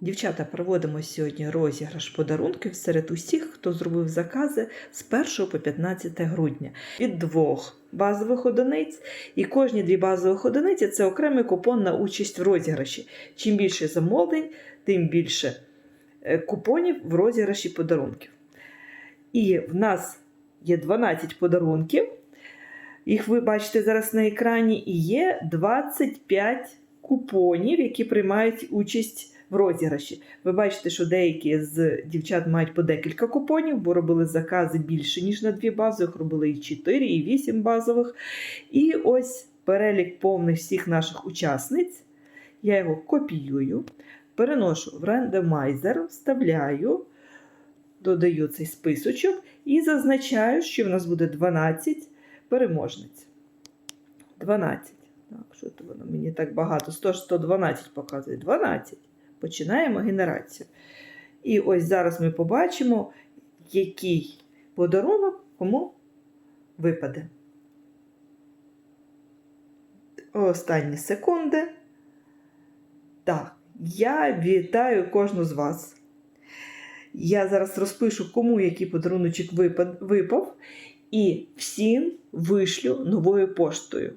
Дівчата, проводимо сьогодні розіграш подарунків серед усіх, хто зробив закази з 1 по 15 грудня від двох базових одиниць. І кожні дві базових одиниці це окремий купон на участь в розіграші. Чим більше замовлень, тим більше е, купонів в розіграші подарунків. І в нас є 12 подарунків. Їх ви бачите зараз на екрані, і є 25 купонів, які приймають участь в розіграші. Ви бачите, що деякі з дівчат мають по декілька купонів, бо робили закази більше, ніж на дві базових, робили і 4, і 8 базових. І ось перелік повних всіх наших учасниць. Я його копіюю, переношу в рандомайзер, вставляю, додаю цей списочок і зазначаю, що в нас буде 12 переможниць. 12. Так, що то воно мені так багато? 100, 112 показує. 12. Починаємо генерацію. І ось зараз ми побачимо, який подарунок кому випаде. Останні секунди. Так, я вітаю кожну з вас. Я зараз розпишу, кому який подаруночок випав, і всім вишлю новою поштою.